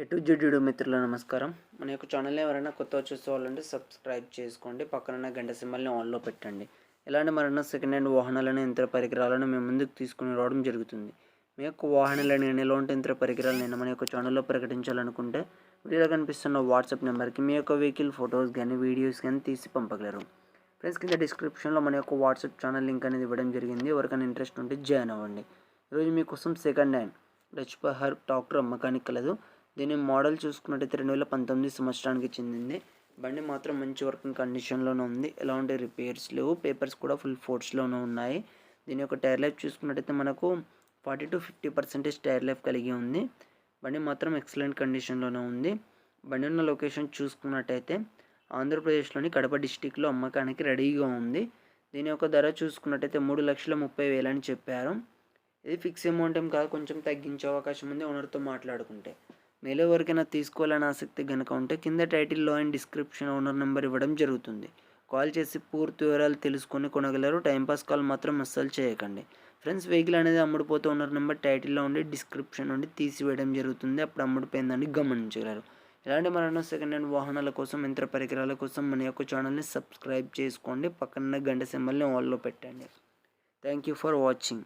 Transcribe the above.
ఎటు జడ్యుడు మిత్రుల నమస్కారం. మన యొక్క ఛానల్ ఎవరైనా కొత్త చూసుకోవాలంటే సబ్స్క్రైబ్ చేసుకోండి పక్కన గంట సింబల్ని ఆన్లో పెట్టండి. ఇలాంటి మరన్నా సెకండ్ హ్యాండ్ వాహనాలను యంత్ర పరికరాలను మేము ముందుకు తీసుకుని రావడం జరుగుతుంది. మీ యొక్క వాహనాలను ఎలాంటి యంత్ర పరికరాలు నేను మన యొక్క ఛానల్లో ప్రకటించాలనుకుంటే వీడియోలో కనిపిస్తున్న వాట్సాప్ నెంబర్కి మీ యొక్క వెహికల్ ఫొటోస్ కానీ వీడియోస్ కానీ తీసి పంపగలరు. ఫ్రెండ్స్ కింద డిస్క్రిప్షన్లో మన యొక్క వాట్సాప్ ఛానల్ లింక్ అనేది ఇవ్వడం జరిగింది. ఎవరికైనా ఇంట్రెస్ట్ ఉంటే జాయిన్ అవ్వండి. ఈరోజు మీకోసం second hand Deutz Fahr tractor అమ్మకానికి కలదు. దీని మోడల్ చూసుకున్నట్టయితే రెండు వేల పంతొమ్మిది సంవత్సరానికి చెందింది. బండి మాత్రం మంచి వర్కింగ్ కండిషన్లోనే ఉంది. ఎలాంటి రిపేర్స్ లేవు. పేపర్స్ కూడా ఫుల్ ఫోర్స్లోనే ఉన్నాయి. దీని యొక్క టైర్ లైఫ్ చూసుకున్నట్టయితే మనకు forty to fifty percentage tyre life కలిగి ఉంది. బండి మాత్రం ఎక్సలెంట్ కండిషన్లోనే ఉంది. బండి ఉన్న లొకేషన్ చూసుకున్నట్టయితే ఆంధ్రప్రదేశ్లోని కడప డిస్టిక్లో అమ్మకానికి రెడీగా ఉంది. దీని యొక్క ధర చూసుకున్నట్టయితే మూడు లక్షల ముప్పై వేలని చెప్పారు. ఇది ఫిక్స్ అమౌంట్ ఏం కాదు. కొంచెం తగ్గించే అవకాశం ఉంది ఓనర్తో మాట్లాడుకుంటే. మీలో ఎవరికైనా తీసుకోవాలని ఆసక్తి కనుక ఉంటే కింద టైటిల్లో అండ్ డిస్క్రిప్షన్ ఓనర్ నెంబర్ ఇవ్వడం జరుగుతుంది. కాల్ చేసి పూర్తి వివరాలు తెలుసుకొని కొనగలరు. టైంపాస్ కాల్ మాత్రం అస్సలు చేయకండి. ఫ్రెండ్స్ వెహికల్ అనేది అమ్ముడుపోతే ఓనర్ నెంబర్ టైటిల్లో ఉండి డిస్క్రిప్షన్ నుండి తీసివేయడం జరుగుతుంది. అప్పుడు అమ్ముడిపోయిందని గమనించగలరు. ఇలాంటి మరణ సెకండ్ హ్యాండ్ వాహనాల కోసం యంత్ర పరికరాల కోసం మన యొక్క ఛానల్ని సబ్స్క్రైబ్ చేసుకోండి. పక్కన గంట సింబల్ని ఆల్లో పెట్టండి. Thank you for watching.